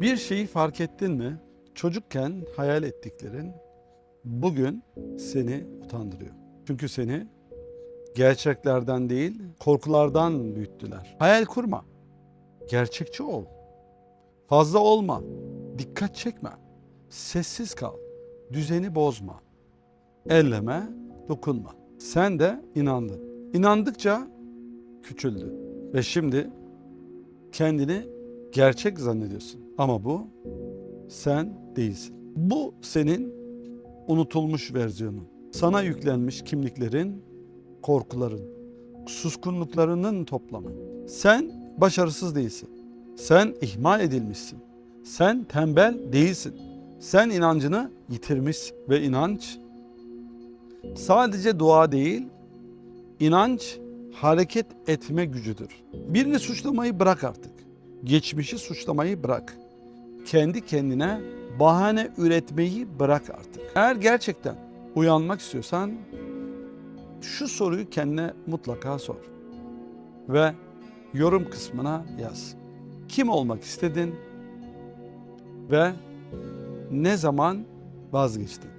Bir şeyi fark ettin mi? Çocukken hayal ettiklerin bugün seni utandırıyor. Çünkü seni gerçeklerden değil, korkulardan büyüttüler. Hayal kurma. Gerçekçi ol. Fazla olma. Dikkat çekme. Sessiz kal. Düzeni bozma. Elleme, dokunma. Sen de inandın. İnandıkça küçüldü. Ve şimdi kendini gerçek zannediyorsun. Ama bu sen değilsin. Bu senin unutulmuş versiyonun. Sana yüklenmiş kimliklerin, korkuların, suskunluklarının toplamı. Sen başarısız değilsin. Sen ihmal edilmişsin. Sen tembel değilsin. Sen inancını yitirmişsin ve inanç sadece dua değil, inanç hareket etme gücüdür. Birini suçlamayı bırak artık. Geçmişi suçlamayı bırak. Kendi kendine bahane üretmeyi bırak artık. Eğer gerçekten uyanmak istiyorsan şu soruyu kendine mutlaka sor. Ve yorum kısmına yaz. Kim olmak istedin ve ne zaman vazgeçtin?